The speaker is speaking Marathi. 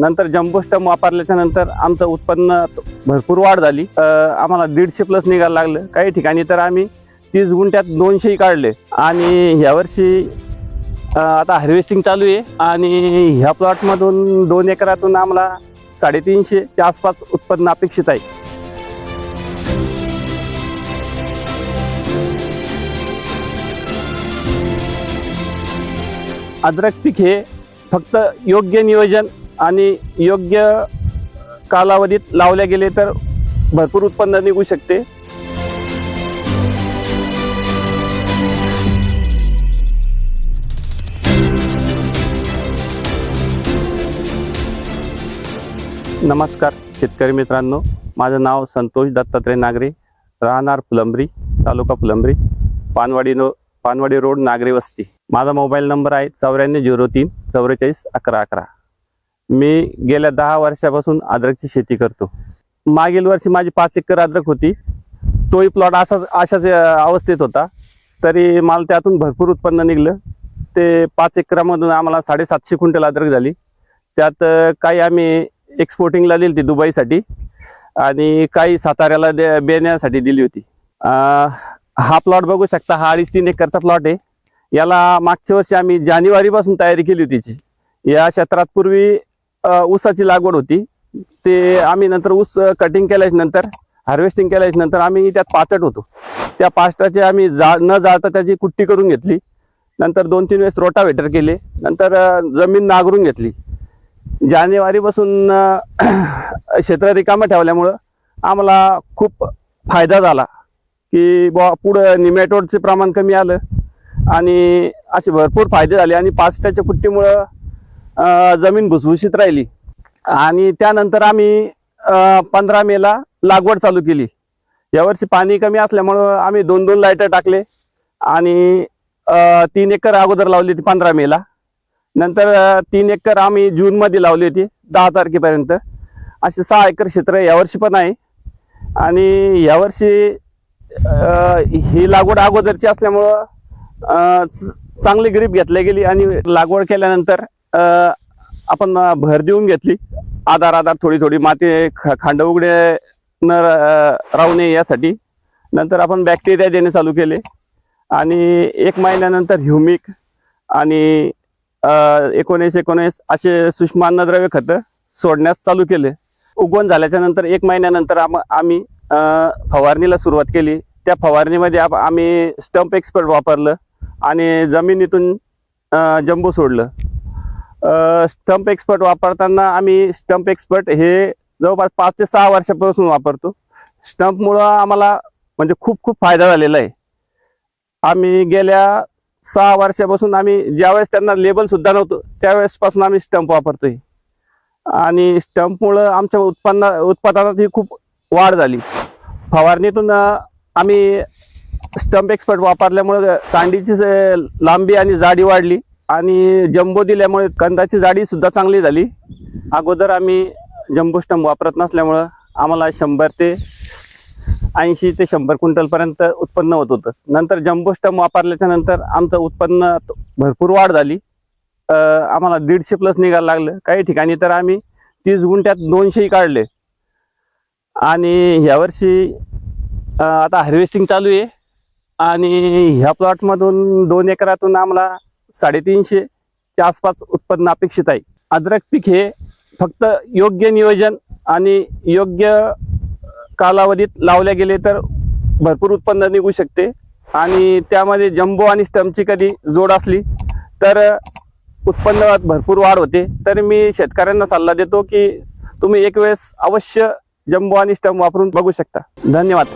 नंतर जम्बो स्टम वापरल्याच्या नंतर आमचं उत्पन्न भरपूर वाढ झाली. आम्हाला दीडशे प्लस निघायला लागलं. काही ठिकाणी तर आम्ही तीस गुंठ्यात दोनशेही काढले. आणि ह्यावर्षी आता हार्वेस्टिंग चालू आहे. आणि ह्या प्लॉटमधून दोन एकरातून आम्हाला साडेतीनशेच्या आसपास उत्पन्न अपेक्षित आहे. अद्रक पीक हे फक्त योग्य नियोजन आणि योग्य कालावधीत लावले गेले तर भरपूर उत्पन्न निघू शकते. नमस्कार शेतकरी मित्रांनो. माझं नाव संतोष दत्तात्रय नागरे. राहणार फुलंब्री तालुका फुलंब्री पानवाडी नो पानवाडी रोड नागरे वस्ती. माझा मोबाईल नंबर आहे चौऱ्याण्णव झिरो तीन चौवेचाळीस अकरा अकरा. मी गेल्या दहा वर्षापासून अद्रकची शेती करतो. मागील वर्षी माझी पाच एकर अद्रक होती. तोही प्लॉट असाच अशाच अवस्थेत होता. तरी मला त्यातून भरपूर उत्पन्न निघलं. ते पाच एकरामधून आम्हाला साडेसातशे क्विंटल अद्रक झाली. त्यात काही आम्ही एक्सपोर्टिंगला दिली होती दुबईसाठी आणि काही साताऱ्याला दे बेण्यासाठी दिली होती. हा प्लॉट बघू शकता हा अडीच तीन एकरचा प्लॉट आहे. याला मागच्या वर्षी आम्ही जानेवारीपासून तयारी केली होती या क्षेत्रात पूर्वी ऊसाची लागवड होती. ते आम्ही नंतर ऊस कटिंग केल्याच नंतर हार्वेस्टिंग केल्याच्यानंतर आम्ही त्यात पाचट होतो. त्या पाचटाचे आम्ही जा न जाळता त्याची कुट्टी करून घेतली. नंतर दोन तीन वेळेस रोटावेटर केले. नंतर जमीन नांगरून घेतली. जानेवारीपासून क्षेत्र रिकामं ठेवल्यामुळं आम्हाला खूप फायदा झाला की बुवा पुढं निमॅटोडचे प्रमाण कमी आलं आणि असे भरपूर फायदे झाले आणि पाचट्याच्या कुट्टीमुळं जमीन भुसभुशीत राहिली. आणि त्यानंतर आम्ही पंधरा मेला लागवड चालू केली. यावर्षी पाणी कमी असल्यामुळं आम्ही दोन दोन लाईटर टाकले. आणि तीन एकर अगोदर लावली होती पंधरा मेला नंतर तीन एकर आम्ही जूनमध्ये लावली होती दहा तारखेपर्यंत. असे सहा एकर क्षेत्र यावर्षी पण आहे. आणि यावर्षी ही लागवड अगोदरची असल्यामुळं चांगली ग्रीप घेतली गेली. आणि लागवड केल्यानंतर आपण भर देऊन घेतली. आधार आधार थोडी थोडी माती ख- खांड उघडे न राहू नये यासाठी. नंतर आपण बॅक्टेरिया देणे चालू केले. आणि एक महिन्यानंतर ह्युमिक आणि एकोणीस एकोणीस असे सूक्ष्म अन्नद्रव्य खतं सोडण्यास चालू केले. उगवण झाल्याच्यानंतर एक महिन्यानंतर आम आम्ही फवारणीला सुरुवात केली. त्या फवारणीमध्ये आप- आम्ही स्टंप एक्सपर्ट वापरलं आणि जमिनीतून जंबू सोडलं. स्टंप एक्सपर्ट वापरताना आम्ही स्टंप एक्सपर्ट हे जवळपास पाच ते सहा वर्षापासून वापरतो. स्टंपमुळं आम्हाला म्हणजे खूप खूप फायदा झालेला आहे. आम्ही गेल्या सहा वर्षापासून आम्ही ज्यावेळेस त्यांना लेबलसुद्धा नव्हतो नव्हतं त्यावेळेसपासून आम्ही स्टंप वापरतोय. आणि स्टंपमुळं आमच्या उत्पन्न उत्पादनात ही खूप वाढ झाली. फवारणीतून आम्ही स्टंप एक्सपर्ट वापरल्यामुळं कांडीची लांबी आणि जाडी वाढली. आणि जम्बो दिल्यामुळे कंदाची जाडी सुद्धा चांगली झाली. अगोदर आम्ही जम्बो स्टंप वापरत नसल्यामुळं आम्हाला शंभर ते ऐंशी ते शंभर क्विंटलपर्यंत उत्पन्न होत होतं. नंतर जम्बो स्टंप वापरल्याच्या नंतर आमचं उत्पन्न भरपूर वाढ झाली. आम्हाला दीडशे प्लस निघायला लागलं. काही ठिकाणी तर आम्ही तीस गुंठ्यात दोनशेही काढले. आणि ह्यावर्षी आता हार्वेस्टिंग चालू आहे. आणि ह्या प्लॉटमधून दोन एकरातून आम्हाला साडेतीनशेच्या आसपास उत्पन्न अपेक्षित आहे. अद्रक पीक हे फक्त योग्य नियोजन आणि योग्य कालावधीत लावले गेले तर भरपूर उत्पन्न निघू शकते. आणि त्यामध्ये जम्बो आणि स्टमची कधी जोड असली तर उत्पन्नात भरपूर वाढ होते. तर मी शेतकऱ्यांना सल्ला देतो की तुम्ही एक वेळेस अवश्य जम्बो आणि स्टम वापरून बघू शकता. धन्यवाद.